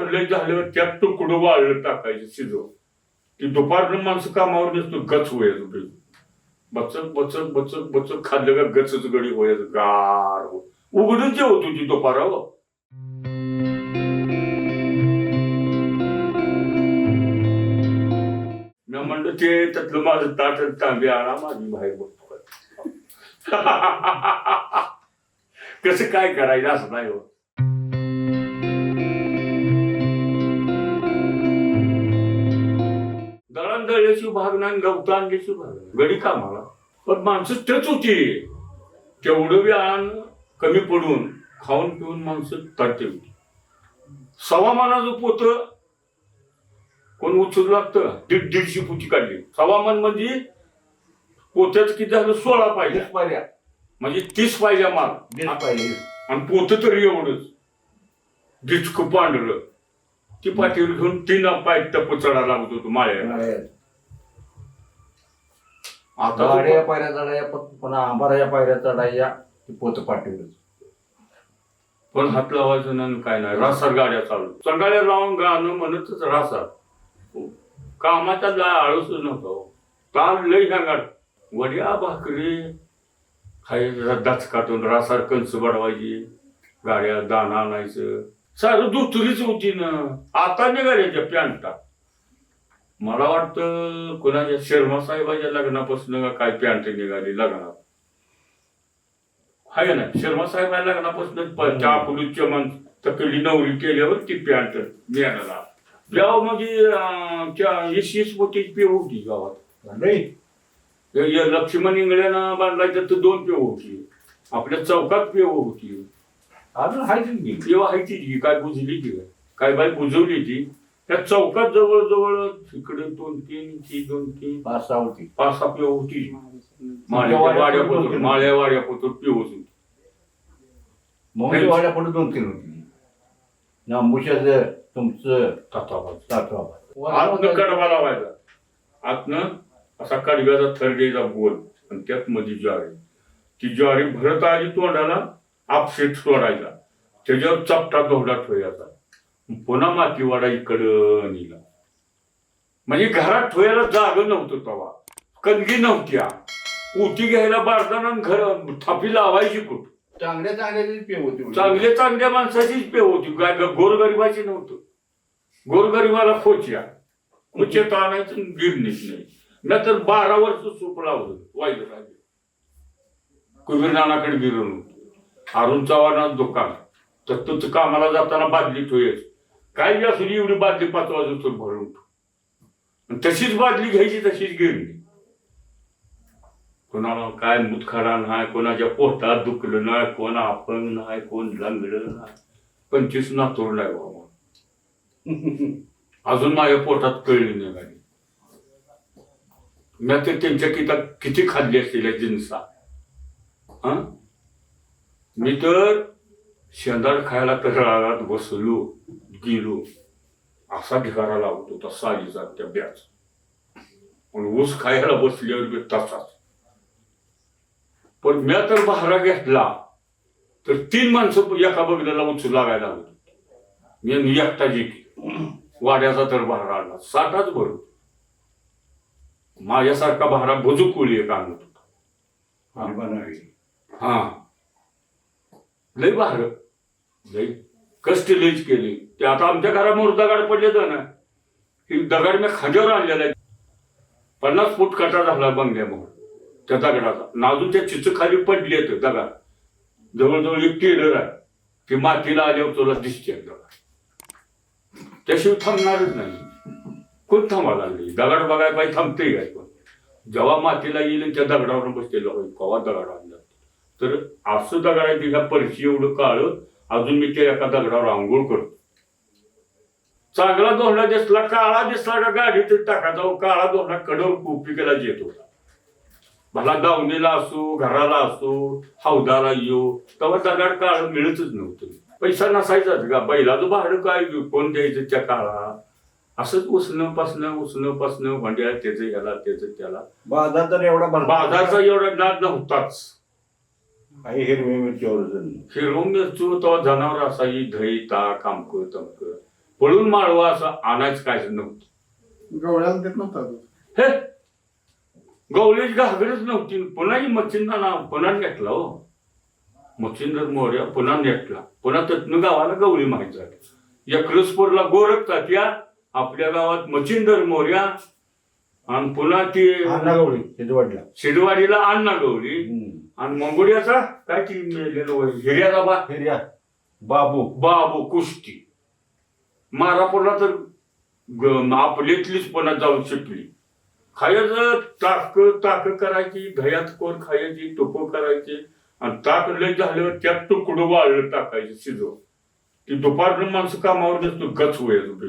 टाकलं झालं त्यात तुकडं वाळलं टाकायचं शिजव की दुपारनं माणसं कामावर नसतो गच होयाचं ते. बचक बचक बचक बचक खाल्लं का गचच गडी होयाचं गार हो. उघडून जेव तुझी दुपारावर. मी म्हणलं ते त्यातलं माझं ताट तांबे आणा माझी बाहेर बघतो कसं काय करायचं असं नाही हो दळण दळल्याची भाग नाही गवता आणल्याची भाग नाही. गडी कामाला. पण माणसं तेच होती. तेवढं बी आण कमी पडून खाऊन पिऊन माणसं तडते होती. सवामानाचं पोत कोण उचलू लागतं? दीड दीडशे फुटी काढली. सवामान म्हणजे पोत्याचं किती झालं? सोळा पाहिजे पायऱ्या. म्हणजे तीस पाहिजे माल. पायऱ्या. आणि पोत तरी एवढंच. डिचक पांढरं. ती पाठीवर घेऊन तीन पाय टप्प चढा लागत होतो माळ्याला. आता गाड्या पायऱ्या चढाया पण पुन्हा आंबाऱ्या पायऱ्या चढाया ते पोत पाठवलं. पण हात लावायचं नाही काय नाही. रासार गाड्या चालू. चंगाड्या लावून गाणं म्हणतच रासार. कामाचा ला आळूच नव्हता ताल लई सांगाड वड्या भाकरी खाय रद्दाच काटून रासार कंस बडवायची. गाड्या दाणा आणायचं. सारं दुतरीच होती ना. आता निघाल्याच्या पॅन्टा. मला वाटतं कोणाच्या शर्मा साहेबाच्या लग्नापासून काय पॅन्ट निघाली लग्नात? आहे ना शर्मा साहेब लग्नापासून त्या अकलूच्या मन तकली नवरी केल्यावर ती पॅन्ट मिळाला. गाव म्हणजे वीस मोठी पेव होती गावात. नाही. लक्ष्मण इंगळ्यानं बांधलायचं तर दोन पेव होती. आपल्या चौकात पेव होती. अजून हाय की पेव जी काय बुजली ती? काय काय बाई बुजवली ती? त्या चौकात जवळ जवळ इकडे दोन तीन ती दोन तीन. पाच सहा होती. पाच सहा पेव होती. माळ्याच्या वाड्या पोतर माळ्या वाड्या पोतर पेव होती. मोहनी वाड्या पुढे दोन तीन होती. नांबुशाचं तुमचं ताताबाद ताटवा आतनं कडबा लावायचा. आतनं असा कडव्याचा थर द्यायचा गोल. आणि त्यात मध्ये ज्वारी. ती ज्वारी भरत आली तोंडाला आपसेट सोडायचा. त्याच्यावर चपटा दोहडा ठेवायचा. पुन्हा माती वाडा इकडं निला. म्हणजे घरात ठेवायला जागा नव्हतं तवा. कणगी नव्हत्या. उटी घ्यायला बारदाना घर थापी लावायची कुठं? चांगल्या चांगल्या पेव होती चांगल्या चांगल्या माणसाचीच पेव होती. काय गोरगरिबाची नव्हतं. गोरगरिबाला खोच्या. खोच्यात आणायचं आणि गिरणीत नाही नंतर बारा वर्ष सूप लावलं. वाईट राहिले. कुबीर नानाकडे गिरण होतं. अरुण चव्हाणाचं दुकान. तर तुझं कामाला जाताना बादली ठेवायच काय बी असू एवढी बादली पाच वाजून भरून आणि तशीच बादली घ्यायची तशीच घेऊन कोणाला काय मुतखडा नाही कोणाच्या पोटात दुखलं नाही कोण अपंग नाही कोण लंगडं नाही. पंचवीस नातूर नाही बाबा. अजून माझ्या पोटात कळली नाही गाडी मी तर त्यांच्या किता किती खाल्ली असतील जिन्सा. हा? मी तर शेंदाड खायला तर रागात बसलो गेलो असा ढिगारा लावत होता सालीचा त्या ब्याच पण ऊस खायला बसल्यावर बी तसाच पण मी तर बहारा घेतला तर तीन माणसं एका बगल्याला उचलू लागायला होती मी एकटा जिंकली वाड्याचा तर बहारा आणला साठाच भरून माझ्यासारखा बहारा भुजू कोळी एक आणत होता हा लय भार. लय कष्ट लयच केली. ते आता आमच्या घरामोर दगाड पडले तर ना ही दगड मी खांद्यावर आणलेला आहे. पन्नास फूट कटा झाला बंगल्यामुळे. त्या दगडाचा. आणि अजून त्या चिच खाली पडली आहेत दगड. जवळजवळ एक टेलर आहे. ती मातीला आल्यावर तुला दिसते दगड त्याशिवाय थांबणारच नाही. कोण थांबायला लागली? दगड बघाय पाहिजे थांबते काय पण जेव्हा मातीला येईल आणि त्या दगडावर बसलेलं होईल कवा दगड आणला? तर असं दगड तिला परशी एवढं काळ अजून मी त्या एका दगडावर आंघोळ करतो. चांगला दोहडा दिसला काळा दिसला का गाडीत टाकायचा काळा दोहडा कडवर कुपिकेला येत होता. भला दावणीला असो घराला असो हौदाला येऊ तेव्हा दगड काळ मिळतच नव्हतं. पैसा नसायचाच का बैलाचं भाडं काय कोण द्यायचं त्या काळा? असंच उसणं पासणं उसणं पासणं भांड्या त्याचं याला त्याचं त्याला. बाजार तर एवढा बाजारचा एवढा नाद नव्हताच. काही हिरवी मिरची हिरवून मिरचू तेव्हा जनावर असाई दही ताक आमक तमक. पळून माळवा असं आणायचं काय नव्हतं. गवळ्याला देत नव्हता तो. हे गवळीची घागरच नव्हती. पुन्हा ही मच्छिंदा नाव पुन्हा नेटला हो. मच्छिंदर मोर्या पुन्हा नेटला. पुन्हा त्यातनं गावाला गवळी माहीत झाली. एकलसपूरला गोरखतात त्या आपल्या गावात मच्छिंदर मोर्या आणि पुन्हा ती अण्णा गवळी त्याच्या वडला शिरवाडीला अण्णा गवळी. आणि मंगोडियाचा काय ती मेलेलं वय, हिर्याचा बा. फेरिया बाबू. बाबू कुस्ती. मारापूरला तर ग- आपल्यातलीच पुन्हा जाऊन शिकली. खायचं ताक ताक करायची दह्यात कोण खायची तुप करायची. आणि ताक लय झाल्यावर त्यात तुकडं वाळलं टाकायचं शिजव ती दुपारनं माणसं कामावर नसतो गच व्हायचं ते.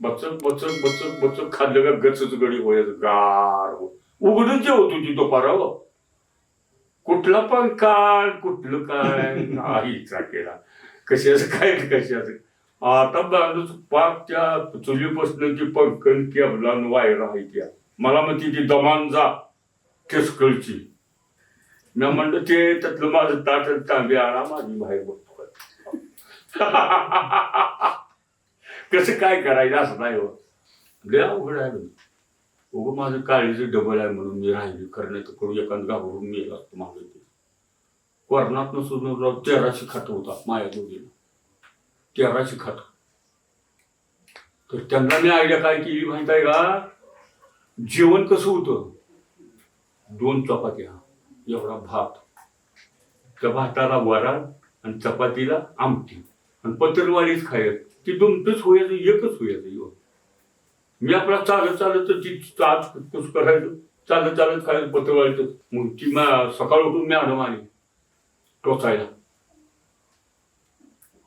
बचत बचत बचत बचत खाल्लं का गचच गडी व्हायचं गार हो. उघडून जेवत होती दुपारावर. कुठलं पण काळ कुठलं काय आईचा केला. कशाचं काय कशाचं? आता माणूस पाकच्या चुलीपासून ती पंकन केबला वायर आहे मला म्हणते ती दमान जा केसकळची. मी म्हणलं ते त्यातलं माझं ताट तांबे आणा माझी बाहेर बघतो कसं काय करायचं असं नाही हो. लय अवघड आहे. उगं माझं काळीचं डबल आहे म्हणून मी राहिली. करण्यात करू एखाद घाबरून मी असतो मागे ते. कोरणात नसून तेराशे खात होता माया दोघीला तेराशे खात. तर त्यांना मी आयडिया काय केली माहीत आहे का? जेवण कसं होतं? दोन चपात्या एवढा भात. त्या भाताला वरण आणि चपातीला आमटी. आणि पत्रवाळीच खायत ती दोनच होयाचं एकच होयाचं एवढं. मी आपला चालत चालत तर ती आज कुस करायचं चालत चालत काय पत्र व्हायचं मग ती मा- सकाळ उठून मी आलो आली टोचायला.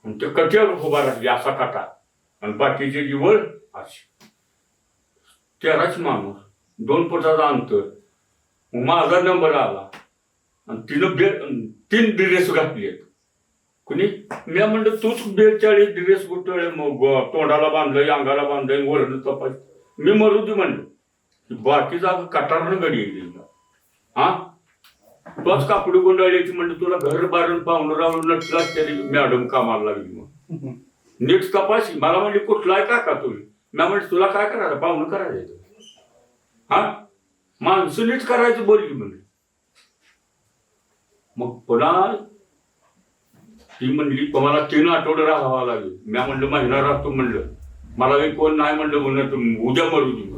आणि ते कट्यावर उभा राहिली असा काटा. आणि बाकीचे जीवळ अशी. तेराच माणूस दोन फुटाचा अंतर. मग माझा नंबर आला. आणि तिनं बे तीन बिरेस घातली आहेत. कुणी? मी म्हणलं तूच बेचाळीस ड्रेस गुटळे मग तोंडाला बांधलं अंगाला बांधलं वरण तपास. मी मरू दे म्हणलं. बाकी जागा कटारण गडी येईल हा? तोच कापडी गुंडाळ्याची म्हणलं तुला घर बारून पाहुणं राहून नटलाच तरी मॅडम कामाला लागली मग. नीट तपासी. मला म्हणली कुठला आहे काका तुम्ही? मी म्हणलं तुला काय करायचं? पाहुणं करायचं हा? माणसं नीट करायचं बोलली म्हणजे मग पुन्हा ती म्हणली तुम्हाला तीन आठवडे राहावा लागेल. मी म्हणलं महिना राहतो. म्हणलं मला काही कोण नाही म्हणलं म्हणलं तुम्ही उद्या मरू तुम्ही.